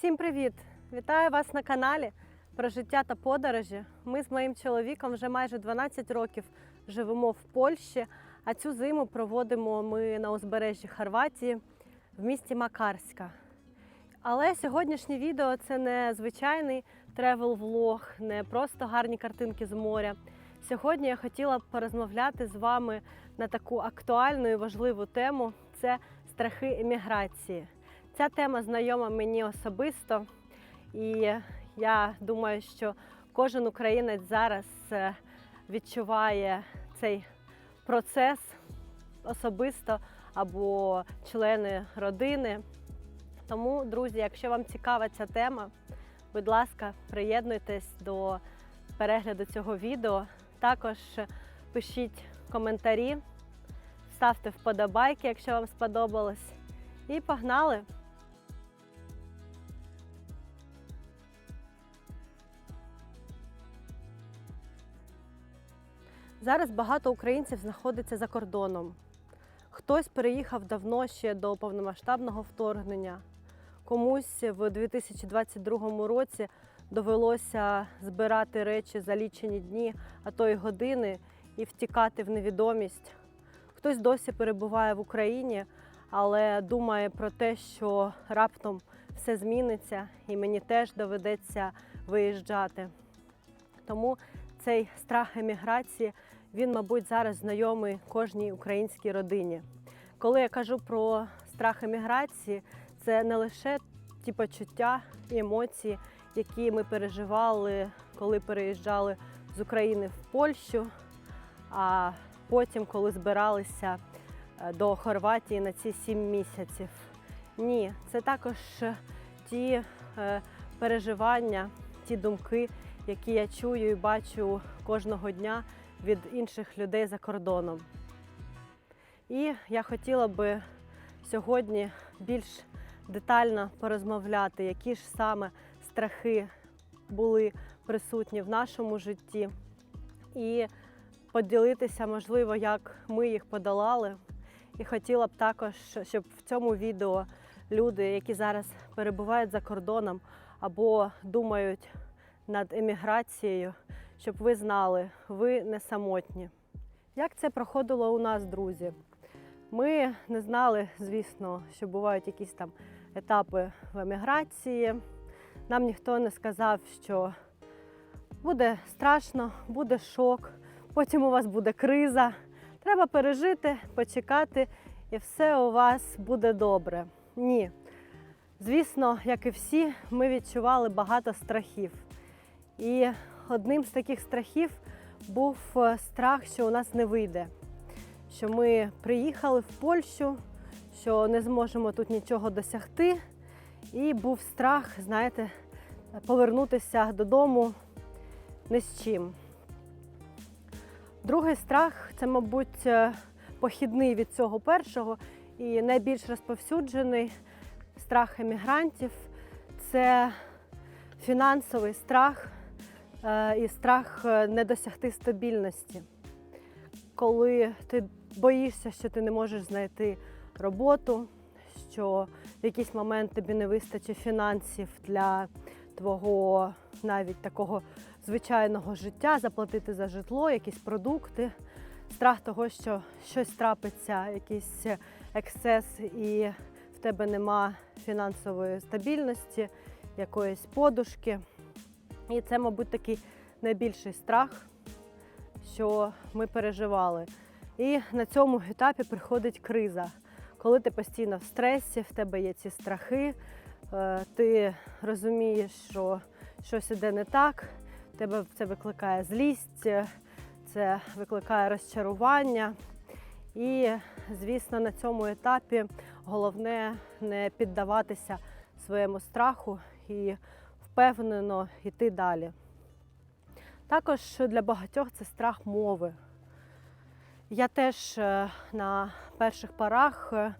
Всім привіт! Вітаю вас на каналі про життя та подорожі. Ми з моїм чоловіком вже майже 12 років живемо в Польщі, а цю зиму проводимо ми на узбережжі Хорватії в місті Макарська. Але сьогоднішнє відео це не звичайний тревел-влог, не просто гарні картинки з моря. Сьогодні я хотіла порозмовляти з вами на таку актуальну і важливу тему це страхи еміграції. Ця тема знайома мені особисто, і я думаю, що кожен українець зараз е, відчуває цей процес особисто або члени родини. Тому, друзі, якщо вам цікава ця тема, будь ласка, приєднуйтесь до перегляду цього відео. Також пишіть коментарі, ставте вподобайки, якщо вам сподобалось. І погнали! Зараз багато українців знаходиться за кордоном. Хтось переїхав давно ще до повномасштабного вторгнення. Комусь в 2022 році довелося збирати речі за лічені дні, а то й години, і втікати в невідомість. Хтось досі перебуває в Україні, але думає про те, що раптом все зміниться, і мені теж доведеться виїжджати. Тому цей страх еміграції він, мабуть, зараз знайомий кожній українській родині. Коли я кажу про страх еміграції, це не лише ті почуття і емоції, які ми переживали, коли переїжджали з України в Польщу, а потім, коли збиралися е, до Хорватії на ці сім місяців. Ні, це також ті е, переживання, ті думки, які я чую і бачу кожного дня від інших людей за кордоном. І я хотіла би сьогодні більш детально порозмовляти, які ж саме страхи були присутні в нашому житті, і поділитися, можливо, як ми їх подолали. І хотіла б також, щоб в цьому відео люди, які зараз перебувають за кордоном або думають над еміграцією, щоб ви знали, ви не самотні. Як це проходило у нас, друзі? Ми не знали, звісно, що бувають якісь там етапи в еміграції. Нам ніхто не сказав, що буде страшно, буде шок, потім у вас буде криза. Треба пережити, почекати, і все у вас буде добре. Ні. Звісно, як і всі, ми відчували багато страхів. І одним з таких страхів був е, страх, що у нас не вийде, що ми приїхали в Польщу, що не зможемо тут нічого досягти. І був страх, знаєте, повернутися додому не з чим. Другий страх це, мабуть, е, похідний від цього першого і найбільш розповсюджений страх емігрантів це фінансовий страх і страх е, не досягти стабільності. Коли ти боїшся, що ти не можеш знайти роботу, що в якийсь момент тобі не вистачить фінансів для твого навіть такого звичайного життя, заплатити за житло, якісь продукти, страх того, що щось трапиться, якийсь ексцес, і в тебе нема фінансової стабільності, якоїсь подушки. І це, мабуть, такий найбільший страх, що ми переживали. І на цьому етапі приходить криза. Коли ти постійно в стресі, в тебе є ці страхи, е, ти розумієш, що щось іде не так, тебе це викликає злість, це викликає розчарування. І, звісно, на цьому етапі головне не піддаватися своєму страху і впевнено йти далі. Також для багатьох це страх мови. Я теж е, на перших порах е,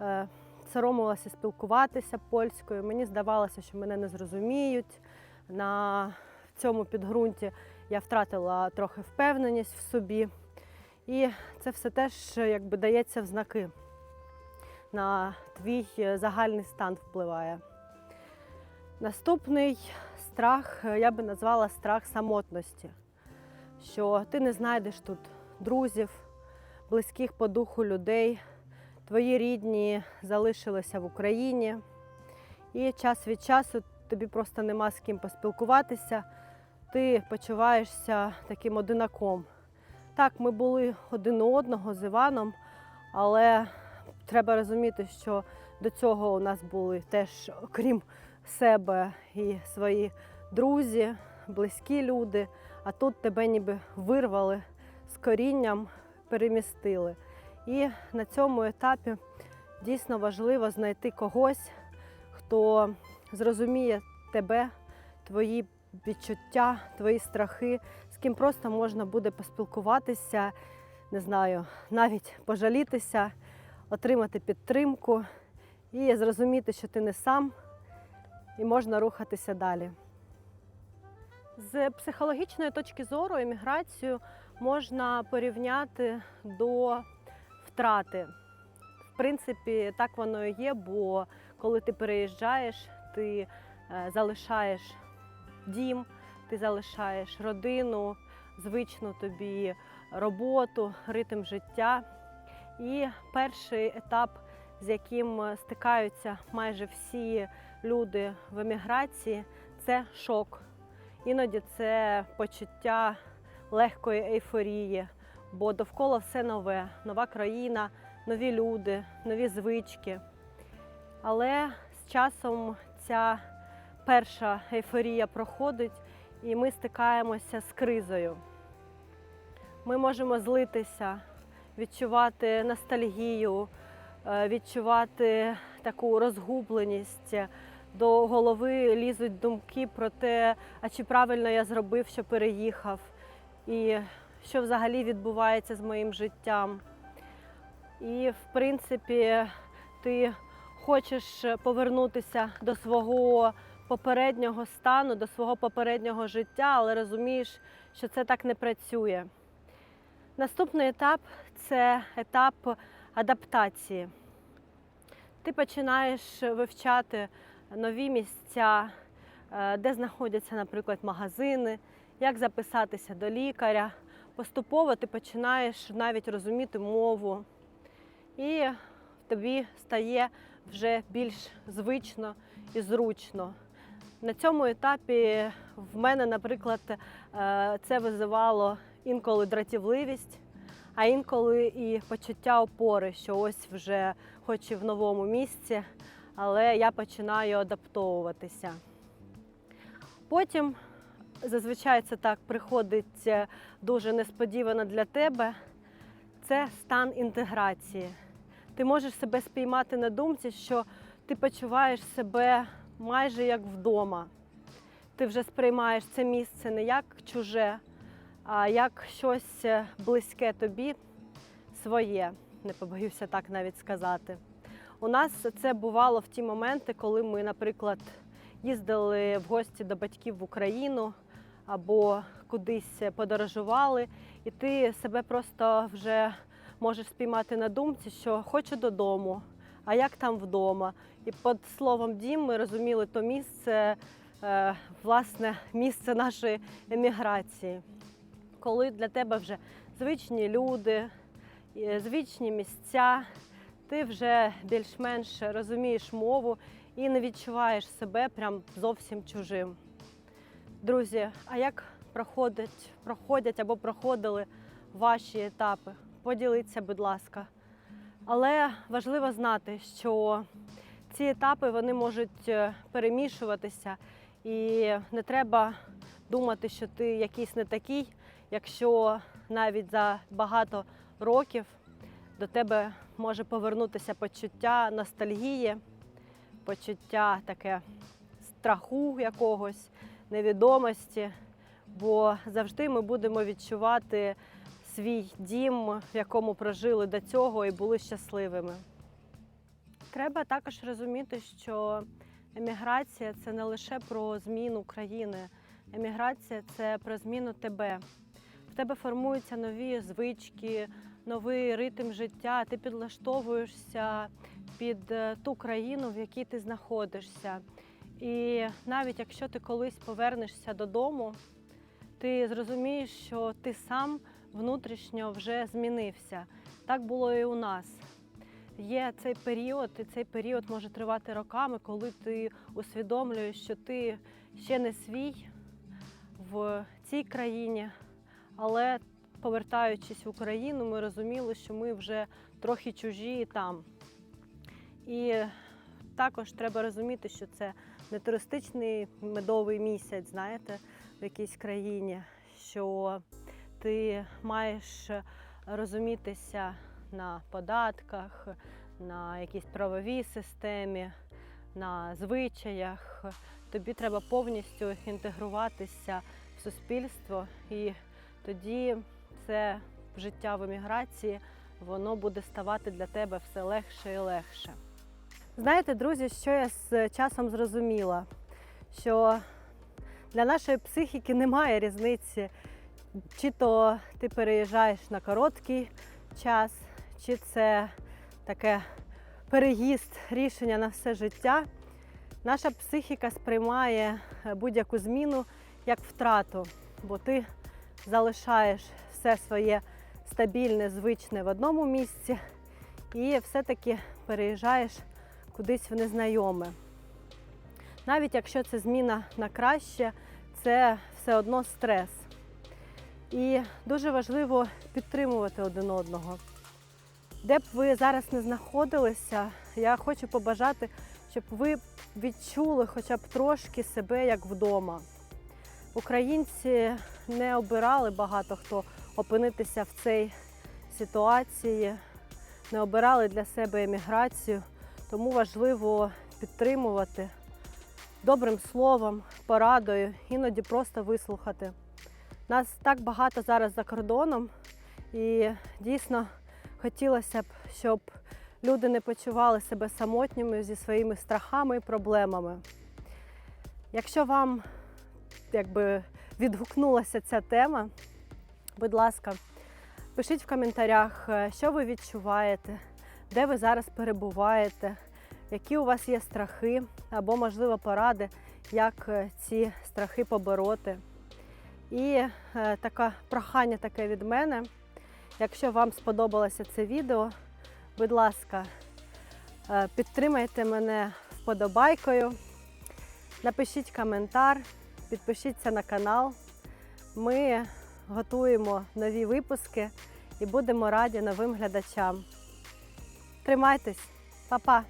е, соромилася спілкуватися польською. Мені здавалося, що мене не зрозуміють. На цьому підґрунті я втратила трохи впевненість в собі. І це все теж якби дається в знаки. На твій загальний стан впливає. Наступний страх е, я би назвала страх самотності, що ти не знайдеш тут друзів, близьких по духу людей, твої рідні залишилися в Україні, і час від часу тобі просто нема з ким поспілкуватися, ти почуваєшся таким одинаком. Так, ми були один у одного з Іваном, але треба розуміти, що до цього у нас були теж, окрім себе і свої друзі, близькі люди, а тут тебе ніби вирвали з корінням, перемістили. І на цьому етапі дійсно важливо знайти когось, хто зрозуміє тебе, твої відчуття, твої страхи, з ким просто можна буде поспілкуватися, не знаю, навіть пожалітися, отримати підтримку і зрозуміти, що ти не сам, і можна рухатися далі. З психологічної точки зору еміграцію можна порівняти до втрати. В принципі, так воно і є, бо коли ти переїжджаєш, ти е, залишаєш дім, ти залишаєш родину, звичну тобі роботу, ритм життя. І перший етап, з яким стикаються майже всі люди в еміграції, це шок. Іноді це почуття легкої ейфорії, бо довкола все нове, нова країна, нові люди, нові звички. Але з часом ця перша ейфорія проходить, і ми стикаємося з кризою. Ми можемо злитися, відчувати ностальгію, е, відчувати таку розгубленість. До голови лізуть думки про те, а чи правильно я зробив, що переїхав, і що взагалі відбувається з моїм життям. І, в принципі, ти хочеш повернутися до свого попереднього стану, до свого попереднього життя, але розумієш, що це так не працює. Наступний етап це етап адаптації. Ти починаєш вивчати нові місця, е, де знаходяться, наприклад, магазини, як записатися до лікаря. Поступово ти починаєш навіть розуміти мову, і тобі стає вже більш звично і зручно. На цьому етапі в мене, наприклад, е, це визивало інколи дратівливість, а інколи і почуття опори, що ось вже хоч і в новому місці, але я починаю адаптовуватися. Потім, зазвичай це так приходить е, дуже несподівано для тебе, це стан інтеграції. Ти можеш себе спіймати на думці, що ти почуваєш себе майже як вдома. Ти вже сприймаєш це місце не як чуже, а як щось е, близьке тобі, своє, не побоюся так навіть сказати. У нас це бувало в ті моменти, коли ми, наприклад, їздили в гості до батьків в Україну або кудись подорожували, і ти себе просто вже можеш спіймати на думці, що хочу додому, а як там вдома. І під словом дім ми розуміли то місце, е, власне, місце нашої еміграції, коли для тебе вже звичні люди, звичні місця, ти вже більш-менш розумієш мову і не відчуваєш себе прям зовсім чужим. Друзі, а як проходять, проходять або проходили ваші етапи? Поділіться, будь ласка. Але важливо знати, що ці етапи вони можуть е, перемішуватися, і не треба думати, що ти якийсь не такий, якщо навіть за багато років до тебе може повернутися почуття ностальгії, почуття таке страху якогось, невідомості, бо завжди ми будемо відчувати свій дім, в якому прожили до цього і були щасливими. Треба також розуміти, що еміграція це не лише про зміну країни. Еміграція це про зміну тебе. В тебе формуються нові звички, новий ритм життя. Ти підлаштовуєшся під е, ту країну, в якій ти знаходишся. І навіть якщо ти колись повернешся додому, ти зрозумієш, що ти сам внутрішньо вже змінився. Так було і у нас. Є цей період, і цей період може тривати роками, коли ти усвідомлюєш, що ти ще не свій в цій країні, але повертаючись в Україну, ми розуміли, що ми вже трохи чужі там. І також треба розуміти, що це не туристичний медовий місяць, знаєте, в якійсь країні, що ти маєш розумітися на податках, на якійсь правовій системі, на звичаях. Тобі треба повністю інтегруватися в суспільство, і тоді це життя в еміграції воно буде ставати для тебе все легше і легше. Знаєте, друзі, що я з часом зрозуміла? Що для нашої психіки немає різниці, чи то ти переїжджаєш на короткий час, чи це таке переїзд, рішення на все життя. Наша психіка сприймає е, будь-яку зміну як втрату, бо ти залишаєш все своє стабільне, звичне в одному місці і все-таки переїжджаєш кудись в незнайоме. Навіть якщо це зміна на краще, це все одно стрес. І дуже важливо підтримувати один одного. Де б ви зараз не знаходилися, я хочу побажати, щоб ви відчули хоча б трошки себе як вдома. Українці не обирали багато хто опинитися в цій ситуації, не обирали для себе еміграцію, тому важливо підтримувати добрим словом, порадою, іноді просто вислухати. Нас так багато зараз за кордоном, і дійсно хотілося б, щоб люди не почували себе самотніми зі своїми страхами і проблемами. Якщо вам якби відгукнулася ця тема, будь ласка, пишіть в коментарях, е, що ви відчуваєте, де ви зараз перебуваєте, які у вас є страхи або, можливо, поради, як е, ці страхи побороти. І е, таке прохання таке від мене. Якщо вам сподобалося це відео, будь ласка, підтримайте мене вподобайкою, напишіть коментар, підпишіться на канал. Ми готуємо нові випуски і будемо раді новим глядачам. Тримайтесь, Па-па!